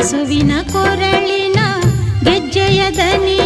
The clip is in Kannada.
ಹಸುವಿನ ಕೊರಳಿನ ಗೆಜ್ಜೆಯ ದನಿ